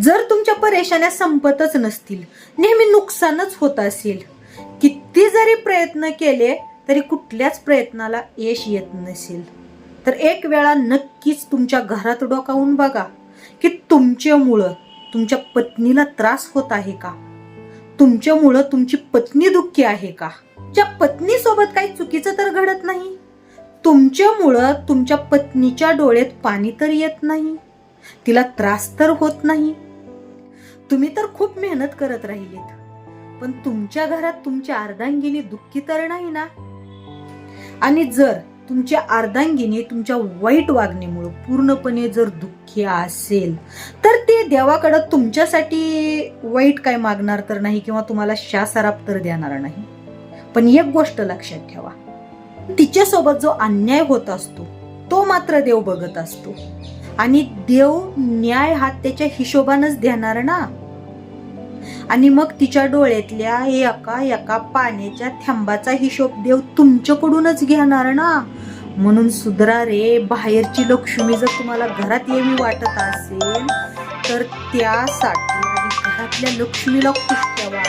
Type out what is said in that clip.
जर तुमच्या परेशान्या संपतच नसतील नेहमी नुकसानच होत असेल किती जरी प्रयत्न केले तरी कुठल्याच प्रयत्नाला यश येत नसेल. तर एक वेळा नक्कीच तुमच्या घरात डोकावून बघा की तुमच्यामुळं तुमच्या पत्नीला त्रास होत आहे का? तुमच्यामुळं तुमची पत्नी दुःखी आहे का? ज्या पत्नीसोबत काही चुकीचं तर घडत नाही तुमच्यामुळं तुमच्या पत्नीच्या डोळ्यात पाणी तर येत नाही. तिला त्रास तर होत नाही. तुम्ही तर खूप मेहनत करत राहिलेत. पण तुमच्या घरात तुमची अर्धांगिनी दुःखी तर नाही ना? आणि जर तुमच्या अर्धांगिनी तुमच्या वाईट वागणीमुळे पूर्णपणे जर दुःखी असेल तर ते देवाकडं तुमच्यासाठी वाईट काय मागणार तर नाही किंवा तुम्हाला शासराप तर देणार नाही. पण एक गोष्ट लक्षात ठेवा. तिच्यासोबत जो अन्याय होत असतो तो मात्र देव बघत असतो. आणि देव न्याय हा त्याच्या हिशोबानच देणार ना? आणि मग तिच्या डोळ्यातल्या एका एका पाण्याच्या थेंबाचा हिशोब देव तुमच्याकडूनच घेणार ना? म्हणून सुधरा रे बाहेरची लक्ष्मी जर तुम्हाला घरात येवी वाटत असेल तर त्यासाठी घरातल्या लक्ष्मीला खुश ठेवा.